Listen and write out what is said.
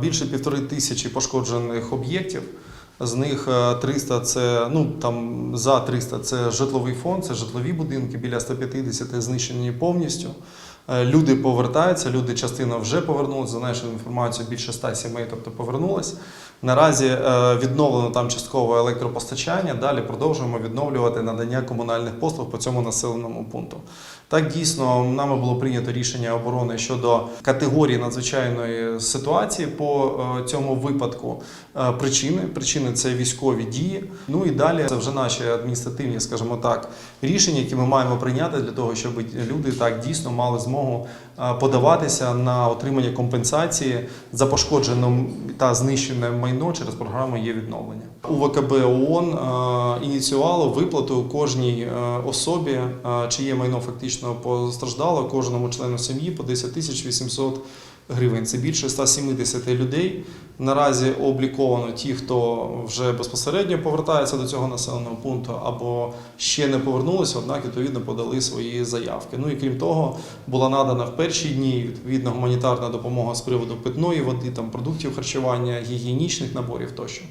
Більше півтори тисячі пошкоджених об'єктів. З них е, 300 це ну там за 300 це житловий фонд, це житлові будинки, біля 150 знищені повністю. Е, Люди повертаються, люди частина вже повернулися. За нашою інформацією, більше 100 сімей, тобто повернулись. Наразі е, відновлено там часткове електропостачання. Далі продовжуємо відновлювати надання комунальних послуг по цьому населеному пункту. Так дійсно нами було прийнято рішення оборони щодо категорії надзвичайної ситуації по е, цьому випадку. Причини причини це військові дії. Ну і далі це вже наші адміністративні, скажімо так, рішення, які ми маємо прийняти для того, щоб люди так дійсно мали змогу е, подаватися на отримання компенсації за пошкоджене та знищене майно через програму є відновлення. УВКБ ООН е, ініціювало виплату кожній е, особі, чиє майно фактично постраждало, кожному члену сім'ї по 10 тисяч 800 гривень. Це більше 170 людей. Наразі обліковано ті, хто вже безпосередньо повертається до цього населеного пункту, або ще не повернулися, однак відповідно подали свої заявки. Ну і крім того, була надана в перші дні відповідно гуманітарна допомога з приводу питної води, там продуктів харчування, гігієнічних наборів тощо.